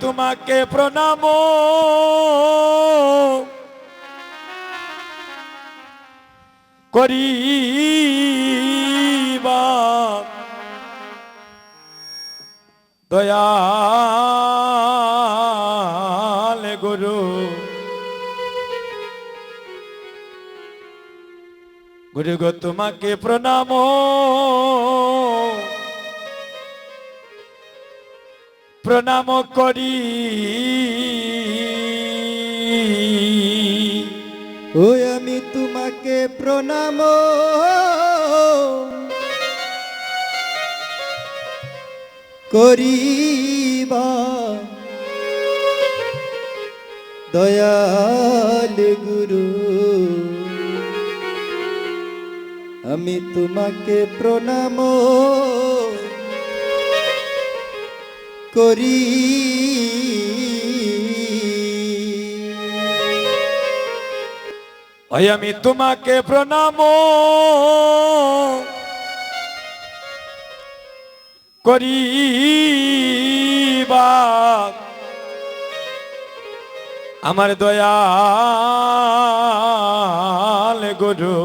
তোমাকে প্রণাম। করিবা। দয়াল গুরু। গুরু গো তোমাকে প্রণাম। প্রণাম করি। ওই আমি তোমাকে প্রণাম। করিবা। দয়াল গুরু আমি তোমাকে প্রণাম। করি। ওই আমি তোমাকে প্রণাম করিবা আমার দয়াল গুরু।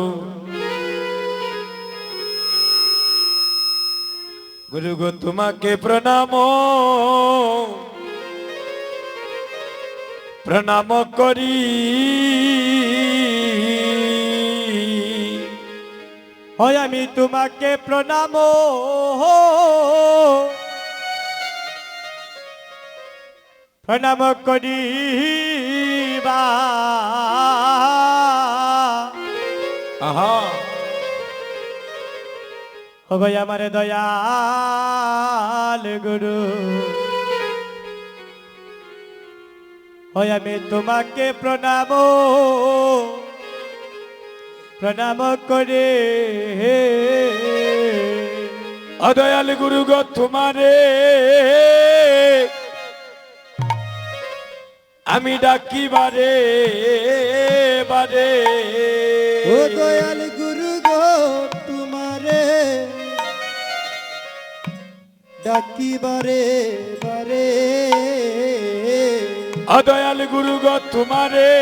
গুরু গো তোমাকে প্রণাম। প্রণাম করি। হয় আমি তোমাকে প্রণাম। প্রণাম করি আহা। হবে আমার দয়াল গুরু। হয় আমি তোমাকে প্রণাম প্রণাম করে। অদয়াল গুরু গো তোমারে। আমি ডাকি বারে বারে। ও দয়াল ডাকি, বারে অদয়াল গুরু গো তোমারে।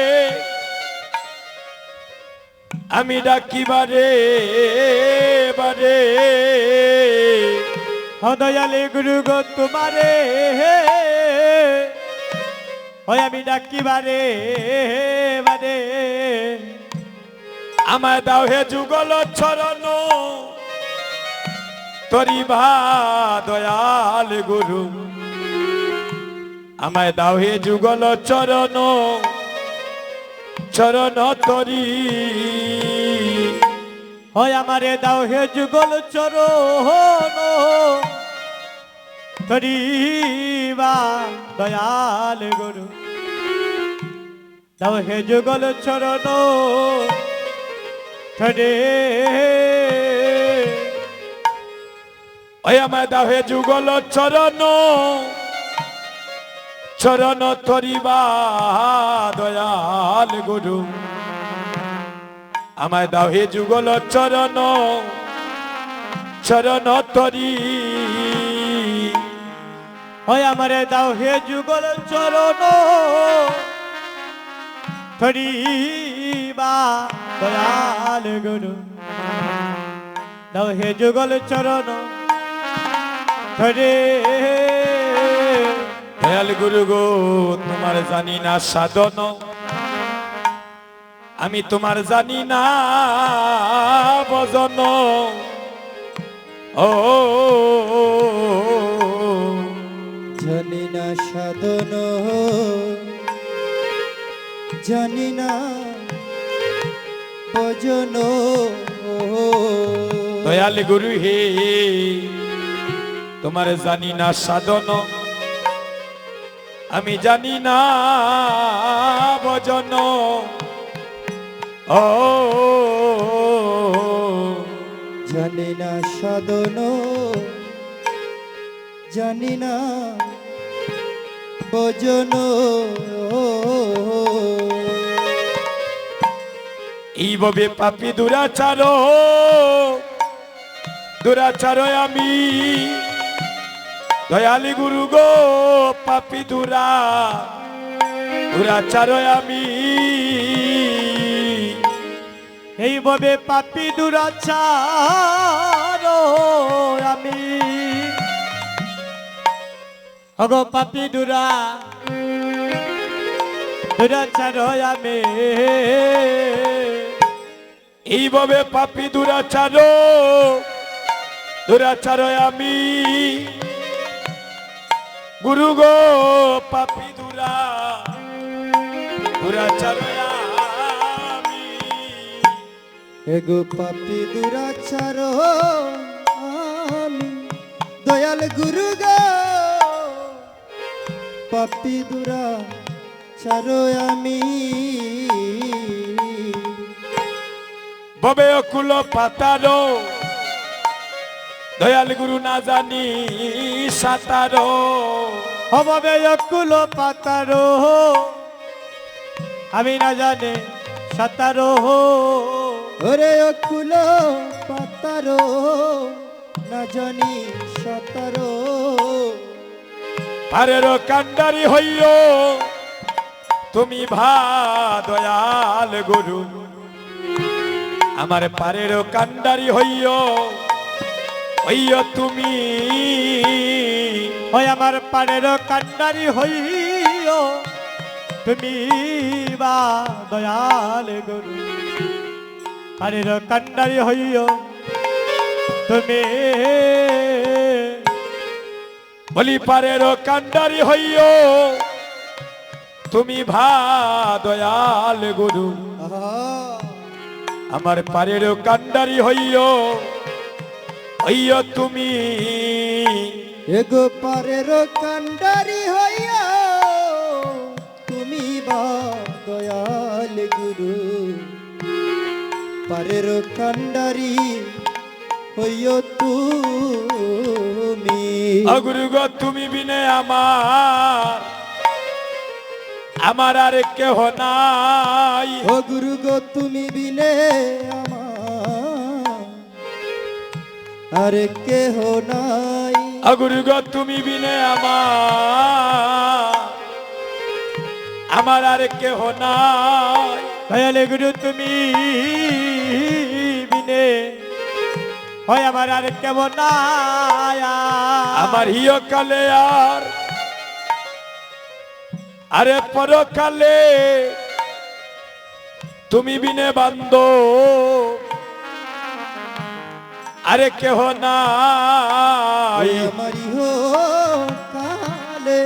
আমি ডাকি, বারে বারে। ও দয়াল গুরু গো তোমারে। হয় আমি ডাকি, বারে বারে। আমায় দাও হে যুগল চরণ। তরি দয়াল গুরু। আমায় দাও হে যুগল চরণ চরণ তরি। হয় আমারে দাও হে যুগল চরণ ধরিবা দয়াল গুরু। দাও হে যুগল চরণ ধরে ওই আমায় দাও হে যুগল চরণ। চরণ তরিবা দয়াল গুরু। আমায় দাও হে যুগল চরণ। চরণ তরি হয় আমারে দাও হে যুগল চরণ। ধরিবা, দয়াল গুরু। দাও হে যুগল চরণ। ধরে। দয়াল গুরু গো তোমার জানি না সাধন। আমি তোমার জানি না বজন ও জানি না সাধন। জানি না ভজন। দয়াল গুরু হে তোমার জানি না সাধন। আমি জানি না বজন ও জানি না সাধন। জানি না ভজন। এইভাবে পাপি দুরাচার। দুরাচার আমি দয়ালি গুরু গো, পাপি দুরা দুরাচার আমি। এইভাবে পাপি দুরাচার আমি। অগ পাপি দুরা দুরাচার আমি। এইভাবে পাপি দুরাচার দুরাচার আমি। গুরু গো পাপি দুরা দুরাচার এগো পাপি দুরাচার আমি দয়াল গুরু গো পাপি দুরাচার আমি। ববে অকুল পাতারো দয়াল গুরু না জানি সাতারো। অভাবে অকুল পাতারো। আমি না জানে সাতারো। ওরে অকুল পাতারো না জানি সতারো। পারের কান্ডারি হইও তুমি ভা দয়াল গুরু। আমার পারের কান্ডারি হইও হইও তুমি ওই আমার পাড়ের কান্ডারি হইও। তুমি বা দয়াল গুরু পাড়ের কান্ডারি হইও। তুমি বলি পারের কান্ডারি হইও। তুমি ভা দয়াল গুরু আমার পারের কান্ডারি হইও। হইও তুমি। এগো পারের কান্ডারি হইয়া তুমি বা দয়াল গুরু। পারের কান্ডারি হইয় তুমি। অগুরু গো তুমি বিনে আমার। আমার আর কেহ নাই। গুরু গো তুমি বিনে আর কেহ নাই। অগুরু গো, তুমি বিনে আমার। আমার আর কেহ নাই। দয়াল গুরু, তুমি বিনে। হয় আমার আর কেমন আমার হিয় কালে আর আরে পরকালে তুমি বিনে বান্দ আরে কেহ নাই। আমারি হো কালে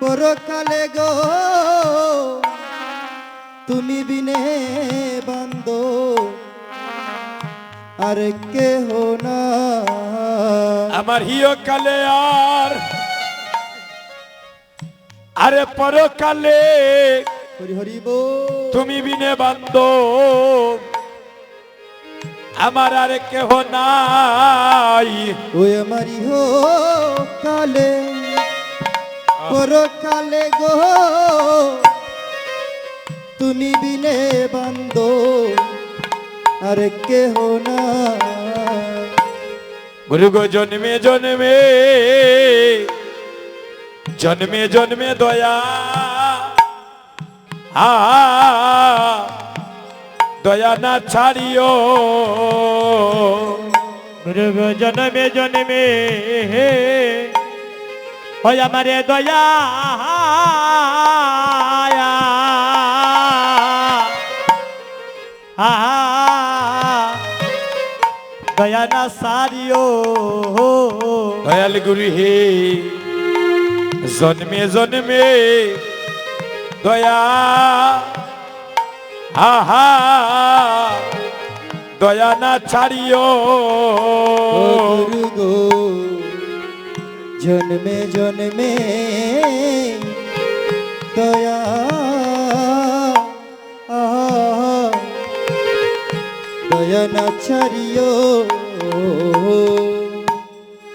পরকালে গো তুমি বিনে বান্দ আর কেহ না আমার হিয় কালে আর আরে পরকালে হরি হরি বল। তুমি বিনে বান্দ আমার আর কেহ নাই। ওই আমারি হো কালে পরকালে গো তুমি বিনে বান্দ আর কেহ না গুরু গো জন্মে জন্মে জন্মে জন্মে দয়া। আ দয়া না ছাড়িও। জনমে জনমে হয় আমারে দয়া। দয়া না সারিও দয়াল গুরু হে জন্মে জন্মে দয়া। আহা দয়া না ছাড়িও। গো জন্মে জন্মে দয়া আহা, দয়া না ছাড়িও।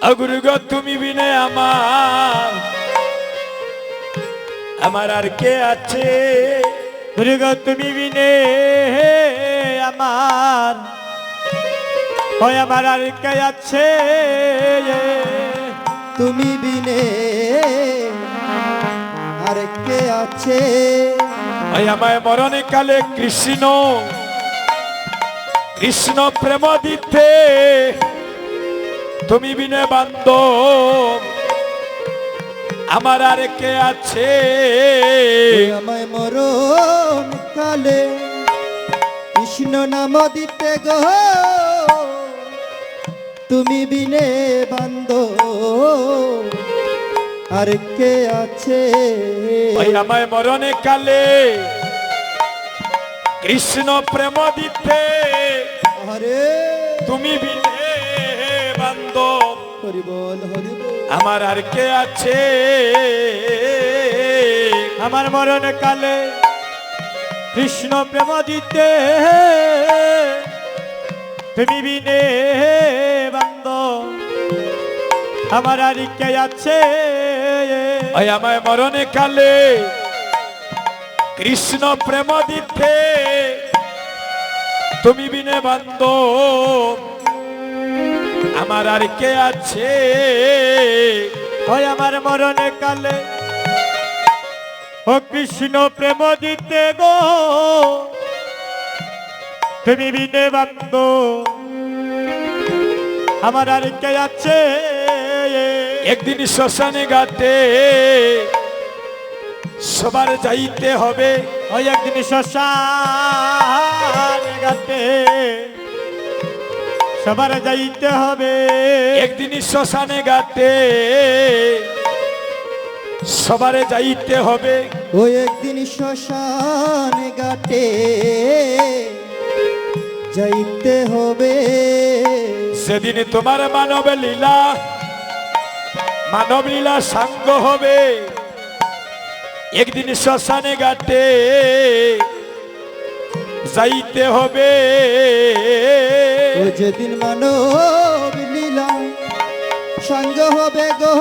অগুরু গো তুমি বিনে আমার আমার আর কে আছে? গুরু গো তুমি বিনে আমার। হয় আমার আর কে আছে? তুমি বিনে আর কে আছে? ওই আমায় মরণে কালে কৃষ্ণ কৃষ্ণ প্রেম দিতে। তুমি বিনে বান্দ আমার আর কে আছে? আমায় মরণ কালে কৃষ্ণ নাম দিতে গো। তুমি বিনে বান্দ আর কে আছে? ওই আমায় মরণে কালে কৃষ্ণ প্রেম দিতে। আরে তুমি বিনে বান্দ হরি বল হরি আমার আর কে আছে? আমার মরণ কালে কৃষ্ণ প্রেম দিতে তুমি বিনে বান্দ আমার আর কে আছে? আমায় মরণে কালে কৃষ্ণ প্রেম দিতে তুমি বিনে বান্দ আমার আর কে আছে? ওই আমার মরণ কালে। ও কৃষ্ণ প্রেম দিতে গো। তুমি বিনে বান্দ আমার আর কে আছে? একদিন শ্মশানে গাতে সবার যাইতে হবে। ওই একদিন শ্মশান গাতে সবার যাইতে হবে। একদিন শ্মশানে গাতে সবারে যাইতে হবে। ও একদিন শ্মশান ঘাটে যাইতে হবে। সেদিন তোমার মানব লীলা মানব লীলা সাঙ্গ হবে। একদিন শ্মশানে গাটে যাইতে হবে। যেদিন মানব লীলা সঙ্গ হবে গো।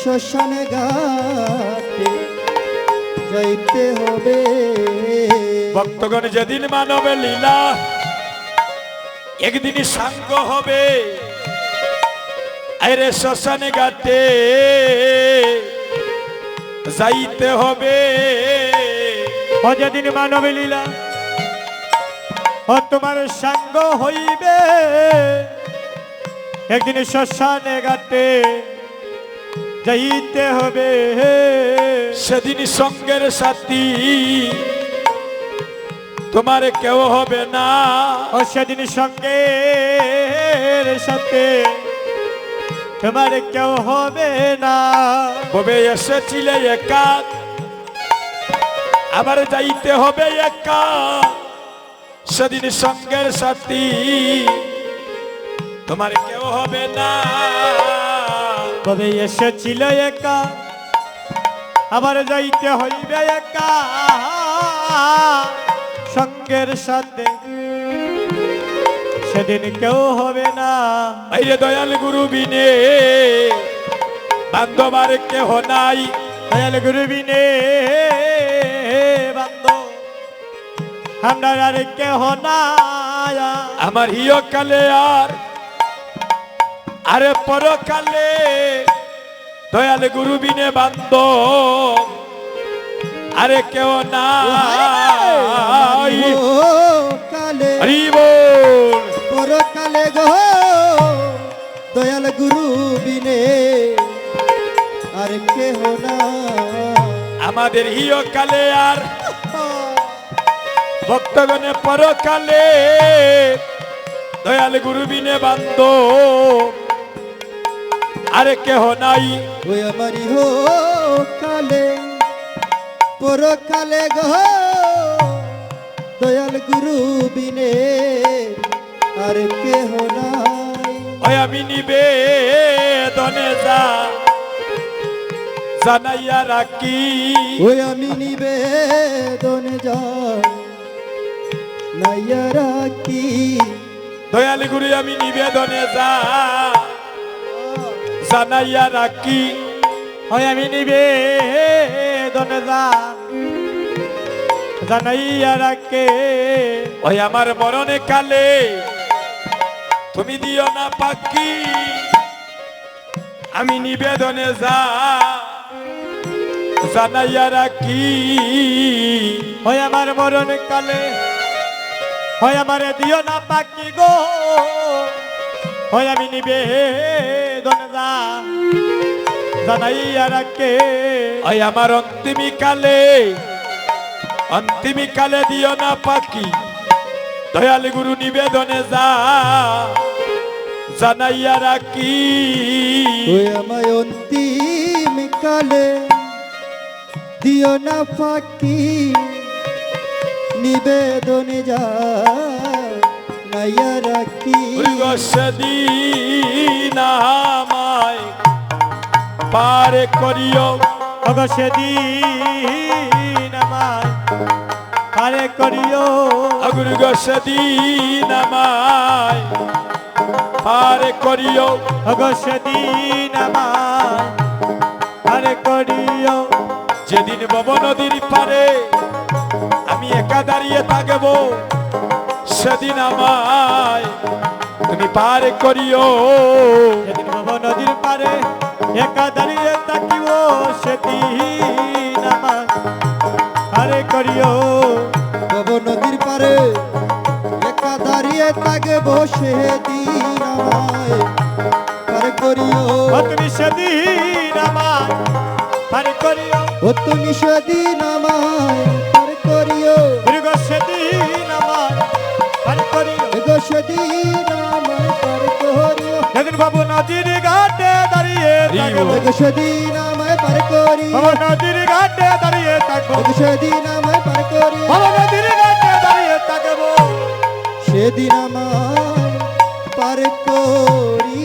শ্মশানে ঘাটে যাইতে হবে। ভক্তগণ, যেদিন মানবে লীলা একদিন সাঙ্গ হবে। আরে শ্মশানে গাটে যাইতে হবে। ও যেদিন মানবে লীলা তোমার সঙ্গ হইবে। একদিন শ্মশানে গাতে যাইতে হবে। সেদিন সঙ্গের সাথী তোমার কেউ হবে না। ও সেদিন সঙ্গে সাথে তোমার কেউ হবে না। কবে এসেছিলে একা আবার যাইতে হবে একা। সেদিন সঙ্গের সাথী। তোমার কেউ হবে না। কবে এসেছিল একা? আবার যাইতে হইবে একা। সঙ্গের সাথে সেদিন কেউ হবে না। বাইরে দয়াল গুরু বিনে বান্ধবার কেহ নাই। দয়াল গুরু বিনে আমরা আর কেহ না আমার হিয় কালে আর আরে পরকালে দয়াল গুরু বিনে বান্ধ আরে কেউ ও কালে হরি বল। পরকালে গো দয়াল গুরু বিনে আর কেহ না আমাদের হিয় কালে আর ভক্তগণে পরকালে দয়াল গুরু বিনে বান্ধ। আরে কেহ নাই। ওই আমারি হো কালে পরকালে গো দয়াল গুরু বিনে আর কেহ নাই। ওই আমি নিবেদনে যা জানাইয়া রাখি। ওই আমি নিবেদন যাই নাইয়া রাখি। দয়াল গুরু, আমি নিবেদনে যা। রাখি। ওই আমি নিবে দনজা জানাইয়া রাখে। ওই আমার মরণে কালে। তুমি দিও না পাখি। আমি নিবেদনে যা। জানাইয়া রাখি। হয়, আমার মরণ কালে। হয় আমার দিও না পাকি গো। হয় আমি নিবেদন যা জানাইয়া রাখে। ওই আমার অন্তিমী কালে অন্তিমী কালে দিও না পাখি। দয়াল গুরু নিবেদনে যা জানাইয়া রাখি। আমায় অন্তিম কালে দিও না ফাঁকি নিবেদনে যা নাইয়া রাখি। সেদিন আমায় পারে করিও। অগ সেদিন আমার পারে করিও। আগুর সেদিন আমায় পারে করিও। অগ সেদিন আমার পারে করিও। যেদিন বব নদীর পারে একা দাঁড়িয়ে থাকব, সেদিন আমায় তুমি পারে করিও। সেদিন বাবা নদীর পারে একা দাঁড়িয়ে তাকিব সেদিন পারে করিও। গব নদীর পারে একা দাঁড়িয়ে তাকে বসে দিন আমায় পার করিও। তুমি সেদিন পারে করিও। ও তুমি সেদিন আমায় সেদিন বাবু নদীর ঘাটে দাঁড়িয়ে সেদিন আমায় পার করি বাবু নদীর ঘাটে দাঁড়িয়ে থাকব সেদিন আমায় পার করি বাবু নদীর ঘাটে দাঁড়িয়ে থাকব সেদিন আমায় পার করিও